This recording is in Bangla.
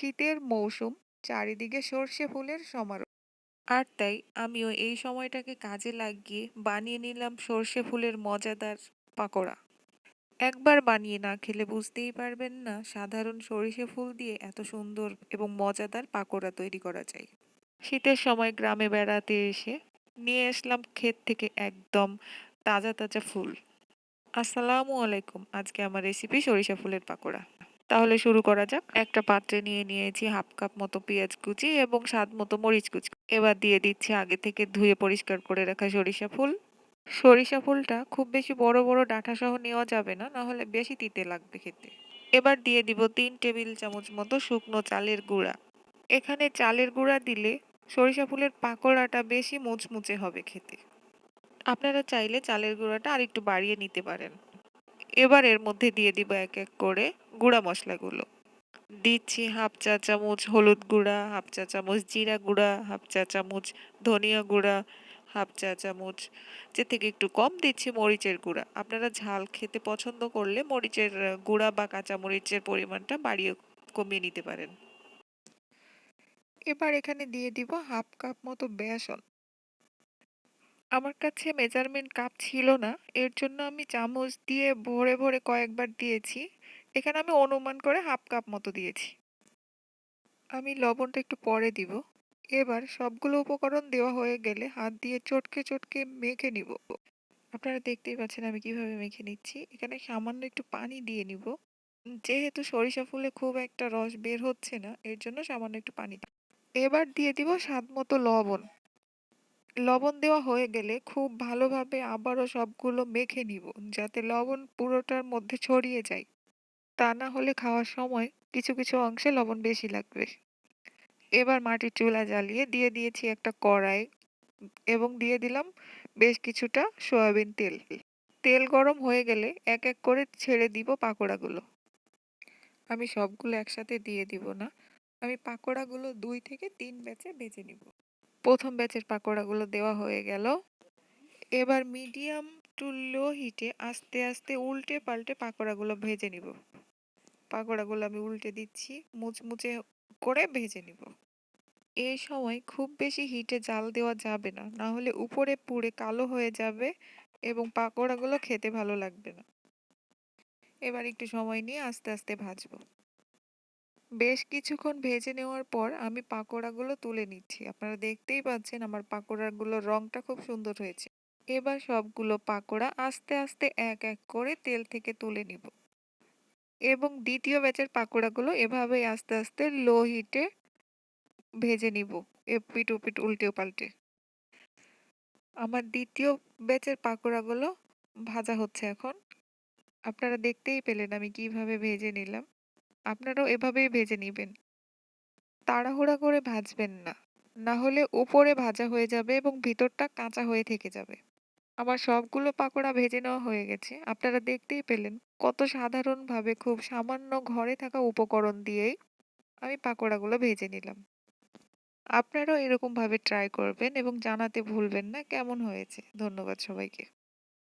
শীতের মৌসুম, চারিদিকে সর্ষে ফুলের সমারোহ। আর তাই আমিও এই সময়টাকে কাজে লাগিয়ে বানিয়ে নিলাম সর্ষে ফুলের মজাদার পাকোড়া। একবার বানিয়ে না খেলে বুঝতেই পারবেন না সাধারণ সরিষে ফুল দিয়ে এত সুন্দর এবং মজাদার পাকোড়া তৈরি করা যায়। শীতের সময় গ্রামে বেড়াতে এসে নিয়ে আসলাম ক্ষেত থেকে একদম তাজা তাজা ফুল। আসসালামু আলাইকুম, আজকে আমার রেসিপি সরিষা ফুলের পাকোড়া। তাহলে শুরু করা যাক। একটা পাত্রে নিয়ে নিয়েছি হাফ কাপ মতো পেঁয়াজ কুচি এবং স্বাদ মতো মরিচ কুচি। এবার দিয়ে দিচ্ছি আগে থেকে ধুয়ে পরিষ্কার করে রাখা সরিষা ফুল। সরিষা ফুলটা খুব বেশি বড় বড় ডাঁটা সহ নেওয়া যাবে না না হলে বেশি তিতে লাগবে খেতে। এবার দিয়ে দিব তিন টেবিল চামচ মতো শুকনো চালের গুঁড়া। এখানে চালের গুঁড়া দিলে সরিষা ফুলের পাকোড়াটা বেশি মুচমুচে হবে খেতে। আপনারা চাইলে চালের গুঁড়াটা আরেকটু বাড়িয়ে নিতে পারেন। এবার এর মধ্যে দিয়ে দিব এক এক করে গুঁড়া মশলাগুলো। দিচ্ছি হাফ চা চামচ হলুদ গুঁড়া, হাফ চা চামচ জিরা গুঁড়া, হাফ চা চামচ ধনিয়া গুঁড়া, হাফ চা চামচ যে থেকে একটু কম দিচ্ছি মরিচের গুঁড়া। আপনারা ঝাল খেতে পছন্দ করলে মরিচের গুঁড়া বা কাঁচা মরিচের পরিমাণটা বাড়িয়ে কমিয়ে নিতে পারেন। এবার এখানে দিয়ে দিব হাফ কাপ মতো বেসন। আমার কাছে মেজারমেন্ট কাপ ছিল না। এর জন্য আমি চামচ দিয়ে ভরে ভরে কয়েকবার দিয়েছি। এখানে আমি অনুমান করে হাফ কাপ মতো দিয়েছি। আমি লবণটা একটু পরে দিব। এবার সবগুলো উপকরণ দেওয়া হয়ে গেলে হাত দিয়ে চটকে চটকে মেখে নিব। আপনারা দেখতেই পাচ্ছেন আমি কীভাবে মেখে নিচ্ছি। এখানে সামান্য একটু পানি দিয়ে নিব। যেহেতু সরিষা ফুলে খুব একটা রস বের হচ্ছে না, এর জন্য সামান্য একটু পানি এবার দিয়ে দিব স্বাদ মতো লবণ। লবণ দেওয়া হয়ে গেলে খুব ভালোভাবে আবারও সবগুলো মেখে নিব, যাতে লবণ পুরোটার মধ্যে ছড়িয়ে যায়। তা না হলে খাওয়ার সময় কিছু কিছু অংশে লবণ বেশি লাগবে। এবার মাটির চুলা জ্বালিয়ে দিয়ে দিয়েছি একটা কড়াই এবং দিয়ে দিলাম বেশ কিছুটা সয়াবিন তেল। তেল গরম হয়ে গেলে এক এক করে ছেড়ে দিব পাকোড়াগুলো। আমি সবগুলো একসাথে দিয়ে দিব না, আমি পাকোড়াগুলো দুই থেকে তিন ব্যাচে ভেজে নিব। প্রথম ব্যাচের পাকোড়াগুলো দেওয়া হয়ে গেল। এবার মিডিয়াম টু লো হিটে আস্তে আস্তে উল্টে পাল্টে পাকোড়াগুলো ভেজে নিব। পাকোড়াগুলো আমি উল্টে দিচ্ছি, মুচমুচে করে ভেজে নিব। এই সময় খুব বেশি হিটে জাল দেওয়া যাবে না না হলে উপরে পুড়ে কালো হয়ে যাবে এবং পাকোড়াগুলো খেতে ভালো লাগবে না। এবার একটু সময় নিয়ে আস্তে আস্তে ভাজবো। বেশ কিছুক্ষণ ভেজে নেওয়ার পর আমি পাকোড়াগুলো তুলে নিচ্ছি। আপনারা দেখতেই পাচ্ছেন আমার পাকোড়াগুলোর রংটা খুব সুন্দর হয়েছে। এবার সবগুলো পাকোড়া আস্তে আস্তে এক এক করে তেল থেকে তুলে নিব। এবং দ্বিতীয় ব্যাচের পাকোড়াগুলো এভাবেই আস্তে আস্তে লো হিটে ভেজে নিব এপিট ওপিট উল্টে পাল্টে। আমার দ্বিতীয় ব্যাচের পাকোড়াগুলো ভাজা হচ্ছে এখন। আপনারা দেখতেই পেলেন আমি কীভাবে ভেজে নিলাম। আপনারাও এভাবেই ভেজে নিবেন। তাড়াহুড়া করে ভাজবেন না। না হলে উপরে ভাজা হয়ে যাবে এবং ভিতরটা কাঁচা হয়ে থেকে যাবে। আমার সবগুলো পাকোড়া ভেজে নেওয়া হয়ে গেছে। আপনারা দেখতেই পেলেন কত সাধারণভাবে খুব সামান্য ঘরে থাকা উপকরণ দিয়েই আমি পাকোড়াগুলো ভেজে নিলাম। আপনারাও এরকমভাবে ট্রাই করবেন এবং জানাতে ভুলবেন না কেমন হয়েছে। ধন্যবাদ সবাইকে।